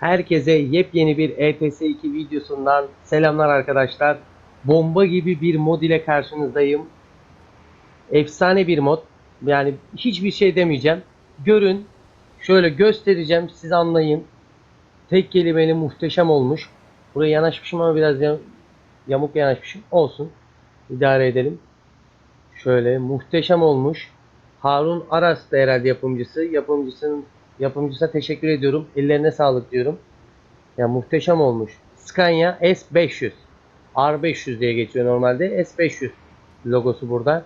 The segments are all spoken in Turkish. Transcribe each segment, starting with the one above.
Herkese yepyeni bir ETS2 videosundan selamlar arkadaşlar. Bomba gibi bir mod ile karşınızdayım. Efsane bir mod. Yani hiçbir şey demeyeceğim. Görün. Şöyle göstereceğim. Siz anlayın. Tek kelimeyle muhteşem olmuş. Buraya yanaşmışım ama biraz ya- yamuk yanaşmışım. Olsun. İdare edelim. Şöyle muhteşem olmuş. Harun Aras da herhalde yapımcısı. Yapımcısının yapımcısına teşekkür ediyorum. Ellerine sağlık diyorum. Ya muhteşem olmuş. Scania S500. R500 diye geçiyor normalde. S500 logosu burada.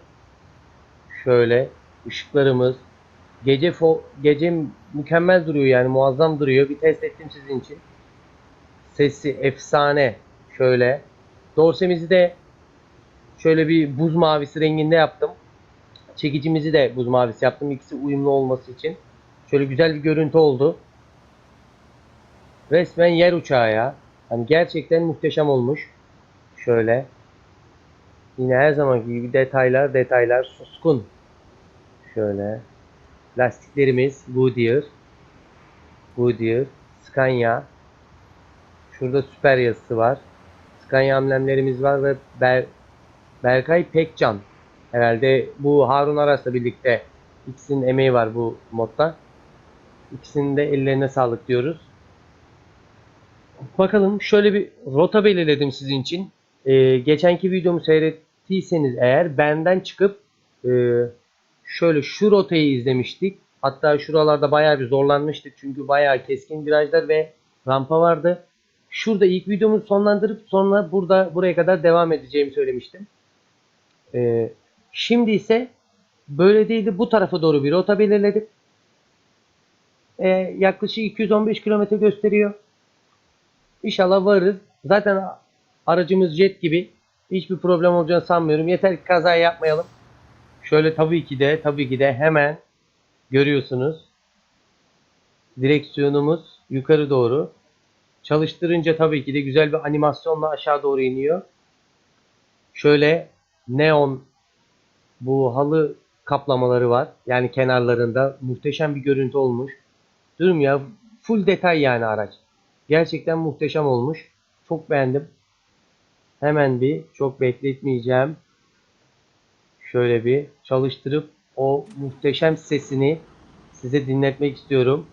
Şöyle ışıklarımız gece fo- gece mükemmel duruyor yani muazzam duruyor. Bir test ettim sizin için. Sesi efsane. Şöyle. Dorsemizi de şöyle bir buz mavisi renginde yaptım. Çekicimizi de buz mavisi yaptım. İkisi uyumlu olması için. Şöyle güzel bir görüntü oldu. Resmen yer uçağı ya. Hani gerçekten muhteşem olmuş. Şöyle. Yine her zamanki gibi detaylar detaylar suskun. Şöyle. Lastiklerimiz Goodyear. Goodyear. Scania. Şurada süper yazısı var. Scania amblemlerimiz var ve Ber Berkay Pekcan. Herhalde bu Harun Aras'la birlikte ikisinin emeği var bu modda. İkisinin de ellerine sağlık diyoruz. Bakalım şöyle bir rota belirledim sizin için. Ee, geçenki videomu seyrettiyseniz eğer benden çıkıp e, şöyle şu rotayı izlemiştik. Hatta şuralarda bayağı bir zorlanmıştık çünkü bayağı keskin virajlar ve rampa vardı. Şurada ilk videomu sonlandırıp sonra burada buraya kadar devam edeceğimi söylemiştim. Ee, şimdi ise böyle değildi. Bu tarafa doğru bir rota belirledik. Ee, yaklaşık 215 kilometre gösteriyor. İnşallah varırız. Zaten aracımız jet gibi. Hiçbir problem olacağını sanmıyorum. Yeter ki kaza yapmayalım. Şöyle tabii ki de tabii ki de hemen görüyorsunuz. Direksiyonumuz yukarı doğru. Çalıştırınca tabii ki de güzel bir animasyonla aşağı doğru iniyor. Şöyle neon bu halı kaplamaları var. Yani kenarlarında muhteşem bir görüntü olmuş. Diyorum ya full detay yani araç. Gerçekten muhteşem olmuş. Çok beğendim. Hemen bir çok bekletmeyeceğim. Şöyle bir çalıştırıp o muhteşem sesini size dinletmek istiyorum.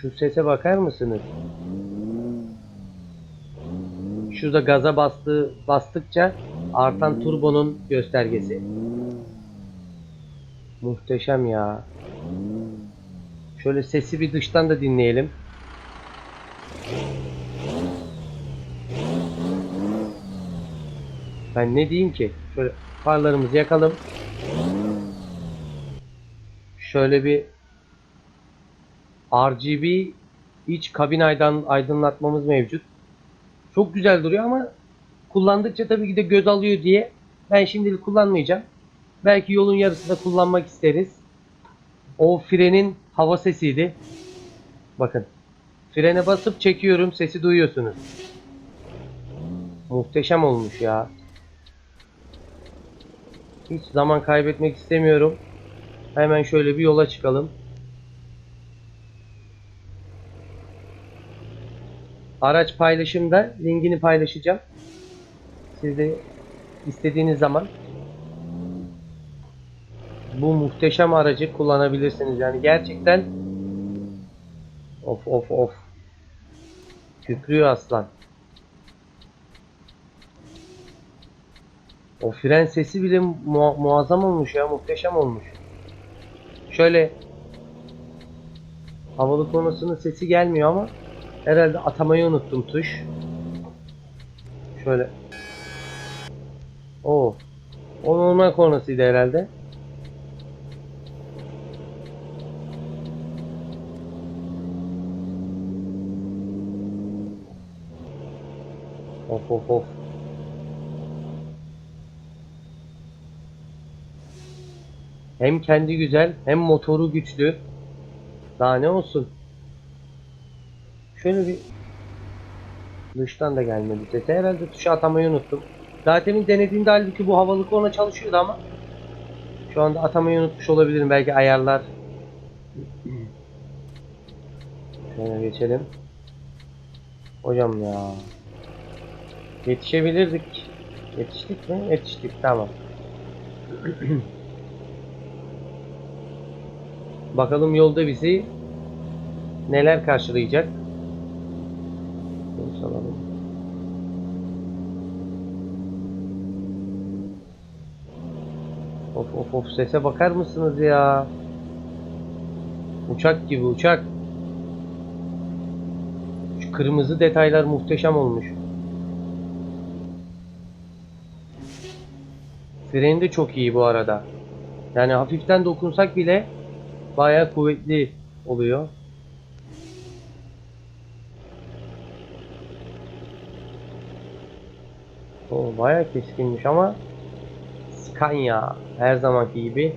Şu sese bakar mısınız? Şurada gaza bastığı bastıkça artan turbonun göstergesi. Muhteşem ya. Şöyle sesi bir dıştan da dinleyelim. Ben ne diyeyim ki? Şöyle farlarımızı yakalım. Şöyle bir RGB iç kabin aydın, aydınlatmamız mevcut. Çok güzel duruyor ama kullandıkça tabii ki de göz alıyor diye ben şimdilik kullanmayacağım. Belki yolun yarısında kullanmak isteriz. O frenin hava sesiydi. Bakın. Frene basıp çekiyorum. Sesi duyuyorsunuz. Muhteşem olmuş ya. Hiç zaman kaybetmek istemiyorum. Hemen şöyle bir yola çıkalım. Araç paylaşımda linkini paylaşacağım. Siz de istediğiniz zaman bu muhteşem aracı kullanabilirsiniz. Yani gerçekten of of of kükrüyor aslan. O fren sesi bile mua- muazzam olmuş ya muhteşem olmuş. Şöyle havalı konusунun sesi gelmiyor ama herhalde atamayı unuttum tuş. Şöyle. O. O normal kornasıydı herhalde. Of of of. Hem kendi güzel hem motoru güçlü. Daha ne olsun. Şöyle bir dıştan da gelmedi sesi. Herhalde tuşa atamayı unuttum. Zaten denediğimde halbuki bu havalı korna çalışıyordu ama Şu anda atamayı unutmuş olabilirim. Belki ayarlar. Şöyle geçelim. Hocam ya. Yetişebilirdik. Yetiştik mi? Yetiştik. Tamam. Bakalım yolda bizi neler karşılayacak. Bunu salalım. Of of of sese bakar mısınız ya? Uçak gibi uçak. Şu kırmızı detaylar muhteşem olmuş. Freni de çok iyi bu arada. Yani hafiften dokunsak bile bayağı kuvvetli oluyor. O bayağı keskinmiş ama Scania her zamanki gibi.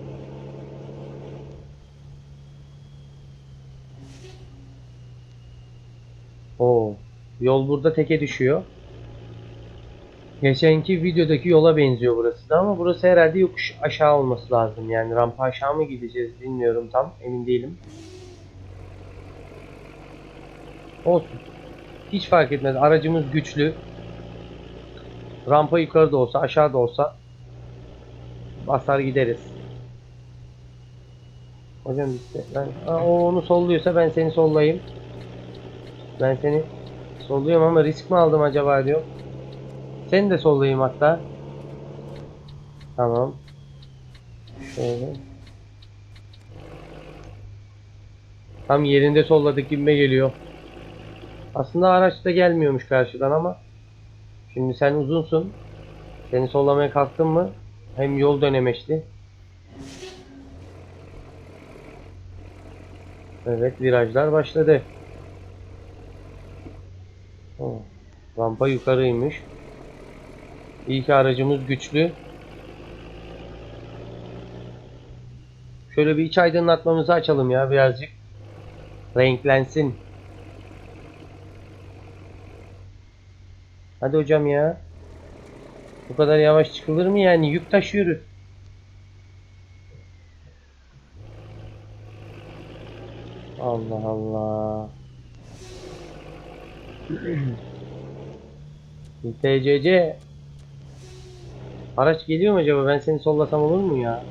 O yol burada teke düşüyor. Geçenki videodaki yola benziyor burası da ama burası herhalde yokuş aşağı olması lazım. Yani rampa aşağı mı gideceğiz bilmiyorum tam emin değilim. Olsun. Hiç fark etmez. Aracımız güçlü. Rampa yukarıda olsa aşağıda olsa basar gideriz. Hocam işte ben Aa, o onu solluyorsa ben seni sollayayım. Ben seni solluyorum ama risk mi aldım acaba diyor. Seni de sollayayım hatta. Tamam. Şöyle. Tam yerinde solladık gibime geliyor. Aslında araç da gelmiyormuş karşıdan ama Şimdi sen uzunsun. Seni sollamaya kalktın mı? Hem yol dönemeçli. Evet virajlar başladı. Oh, rampa yukarıymış. İyi ki aracımız güçlü. Şöyle bir iç aydınlatmamızı açalım ya birazcık. Renklensin. Hadi hocam ya. Bu kadar yavaş çıkılır mı yani? Yük taşıyoruz. Allah Allah. TCC Araç geliyor mu acaba? Ben seni sollasam olur mu ya?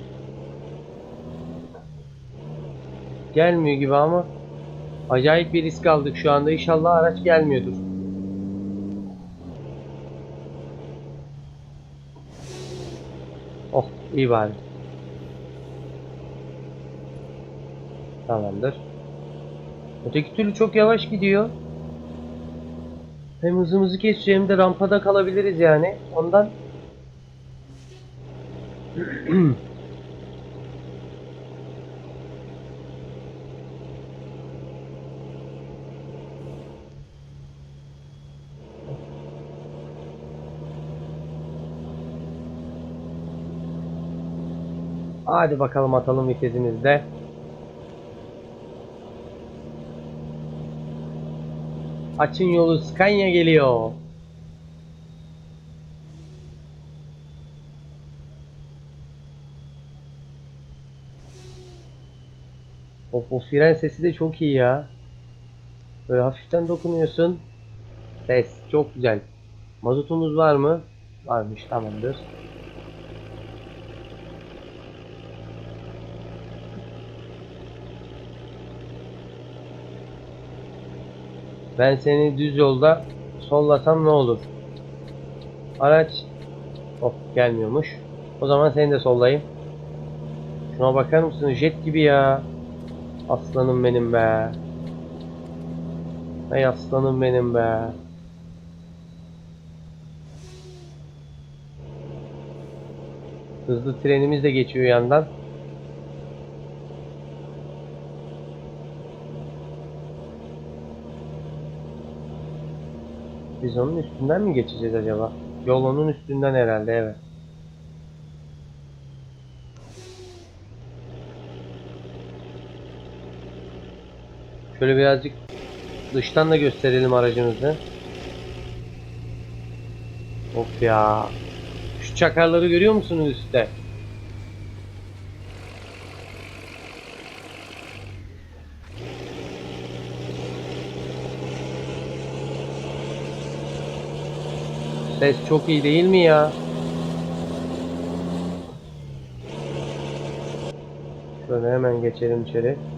Gelmiyor gibi ama acayip bir risk aldık şu anda. İnşallah araç gelmiyordur. Oh iyi bari. Tamamdır. Öteki türlü çok yavaş gidiyor. Hem hızımızı kesiyor hem de rampada kalabiliriz yani. Ondan Hadi bakalım atalım vitesimizde. Açın yolu Scania geliyor. Of o fren sesi de çok iyi ya. Böyle hafiften dokunuyorsun. Ses çok güzel. Mazotumuz var mı? Varmış tamamdır. Ben seni düz yolda sollasam ne olur? Araç Hop gelmiyormuş. O zaman seni de sollayayım. Şuna bakar mısın? Jet gibi ya. Aslanım benim be. Ey aslanım benim be. Hızlı trenimiz de geçiyor yandan. Biz onun üstünden mi geçeceğiz acaba? Yol onun üstünden herhalde evet. Şöyle birazcık dıştan da gösterelim aracımızı. Of ya. Şu çakarları görüyor musunuz üstte? Ses çok iyi değil mi ya? Şöyle hemen geçelim içeri.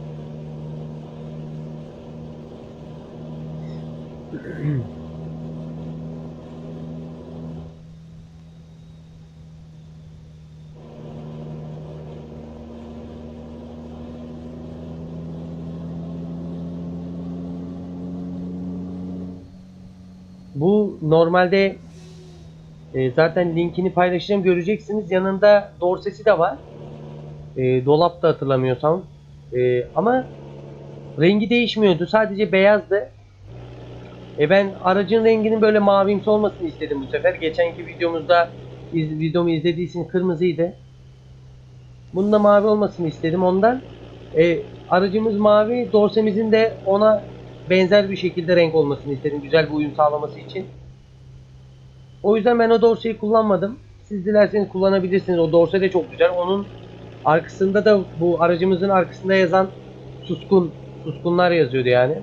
Bu normalde e, zaten linkini paylaşacağım göreceksiniz. Yanında dorsesi de var. E, dolapta hatırlamıyorsam. E, ama rengi değişmiyordu. Sadece beyazdı. E ben aracın renginin böyle mavimsi olmasını istedim bu sefer. Geçenki videomuzda iz, videomu izlediyseniz kırmızıydı. Bunda mavi olmasını istedim ondan. E, aracımız mavi, dorsemizin de ona benzer bir şekilde renk olmasını istedim. Güzel bir uyum sağlaması için. O yüzden ben o dorseyi kullanmadım. Siz dilerseniz kullanabilirsiniz. O dorse de çok güzel. Onun arkasında da bu aracımızın arkasında yazan suskun suskunlar yazıyordu yani.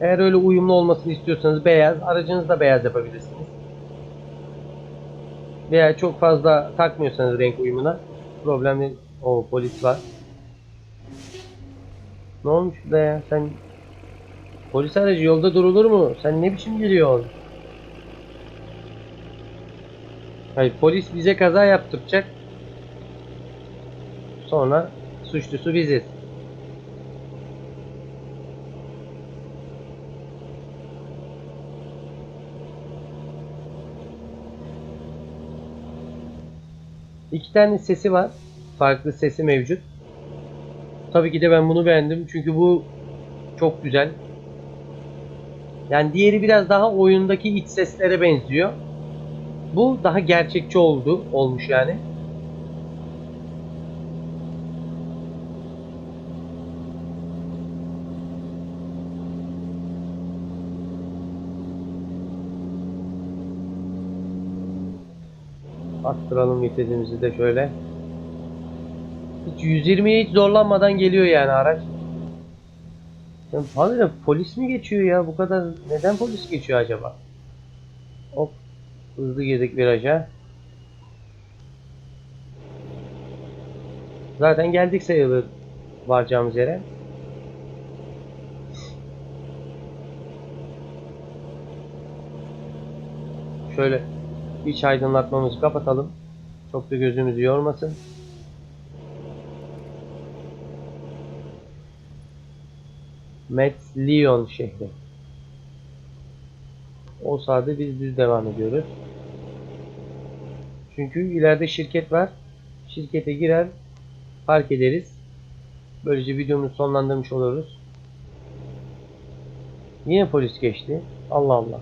Eğer öyle uyumlu olmasını istiyorsanız beyaz, aracınızı da beyaz yapabilirsiniz. Veya çok fazla takmıyorsanız renk uyumuna problem değil. O polis var. Ne olmuş burada ya? Sen polis aracı yolda durulur mu? Sen ne biçim giriyorsun? Hayır polis bize kaza yaptıracak. Sonra suçlusu biziz. İki tane sesi var. Farklı sesi mevcut. Tabii ki de ben bunu beğendim. Çünkü bu çok güzel. Yani diğeri biraz daha oyundaki iç seslere benziyor. Bu daha gerçekçi oldu. Olmuş yani. Arttıralım vitesimizi de şöyle. Hiç 120'ye hiç zorlanmadan geliyor yani araç. Ya Habire polis mi geçiyor ya? Bu kadar neden polis geçiyor acaba? Hop. Hızlı girdik viraja. Zaten geldik sayılır varacağımız yere. Şöyle iç aydınlatmamızı kapatalım. Çok da gözümüzü yormasın. Metz Lyon şehri. O sahada biz düz devam ediyoruz. Çünkü ileride şirket var. Şirkete girer, park ederiz. Böylece videomuzu sonlandırmış oluruz. Yine polis geçti. Allah Allah.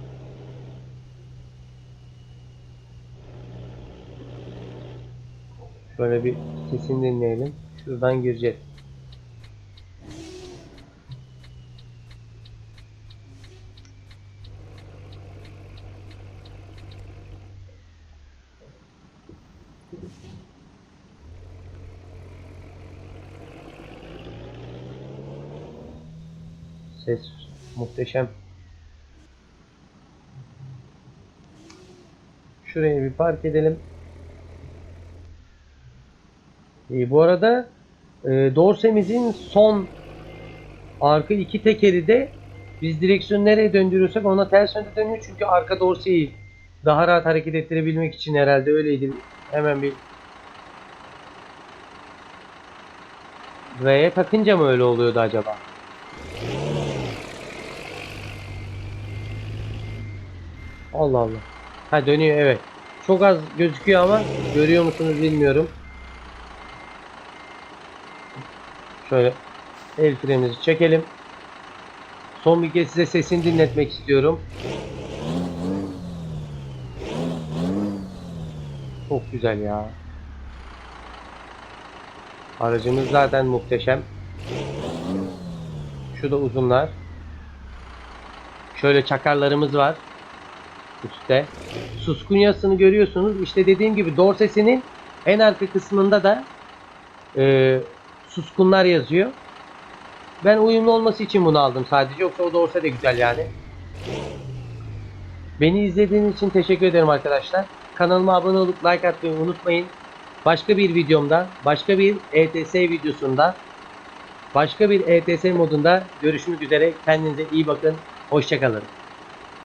Şöyle bir sesini dinleyelim. Şuradan gireceğiz. Ses muhteşem. Şuraya bir park edelim. Ee, bu arada e, dorsemizin son arka iki tekeri de biz direksiyonu nereye döndürüyorsak ona ters yönde dönüyor. Çünkü arka dorseyi daha rahat hareket ettirebilmek için herhalde öyleydi. Hemen bir V'ye takınca mı öyle oluyordu acaba? Allah Allah. Ha dönüyor evet. Çok az gözüküyor ama görüyor musunuz bilmiyorum. Şöyle el frenimizi çekelim. Son bir kez size sesini dinletmek istiyorum. Çok güzel ya. Aracımız zaten muhteşem. Şu da uzunlar. Şöyle çakarlarımız var. Üstte. Suskunyasını görüyorsunuz. İşte dediğim gibi dorsesinin en arka kısmında da e, suskunlar yazıyor. Ben uyumlu olması için bunu aldım sadece. Yoksa o dorse de güzel yani. Beni izlediğiniz için teşekkür ederim arkadaşlar. Kanalıma abone olup like atmayı unutmayın. Başka bir videomda, başka bir ETS videosunda, başka bir ETS modunda görüşmek üzere. Kendinize iyi bakın. Hoşçakalın.